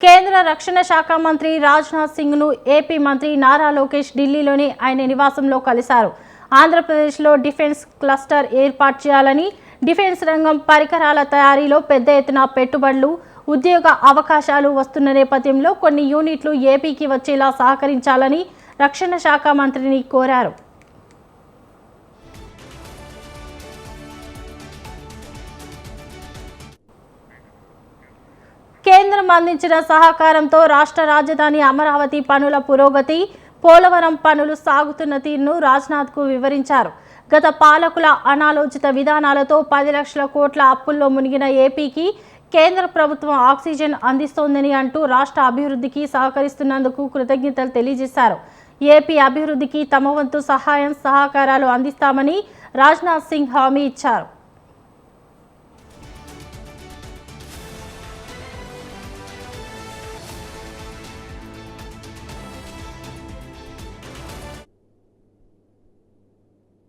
కేంద్ర రక్షణ శాఖ మంత్రి రాజ్నాథ్ సింగ్ను ఏపీ మంత్రి నారా లోకేష్ ఢిల్లీలోని ఆయన నివాసంలో కలిశారు. ఆంధ్రప్రదేశ్లో డిఫెన్స్ క్లస్టర్ ఏర్పాటు చేయాలని డిఫెన్స్ రంగం పరికరాల తయారీలో పెద్ద ఎత్తున పెట్టుబడులు ఉద్యోగ అవకాశాలు వస్తున్న నేపథ్యంలో కొన్ని యూనిట్లు ఏపీకి వచ్చేలా సహకరించాలని రక్షణ శాఖ మంత్రిని కోరారు. కేంద్రం అందించిన సహకారంతో రాష్ట్ర రాజధాని అమరావతి పనుల పురోగతి పోలవరం పనులు సాగుతున్న తీరును రాజ్నాథ్కు వివరించారు. గత పాలకుల అనాలోచిత విధానాలతో పది లక్షల కోట్ల అప్పుల్లో మునిగిన ఏపీకి కేంద్ర ప్రభుత్వం ఆక్సిజన్ అందిస్తోందని అంటూ రాష్ట్ర అభివృద్ధికి సహకరిస్తున్నందుకు కృతజ్ఞతలు తెలియజేశారు. ఏపీ అభివృద్ధికి తమ వంతు సహాయం సహకారాలు అందిస్తామని రాజ్నాథ్ సింగ్ హామీ ఇచ్చారు.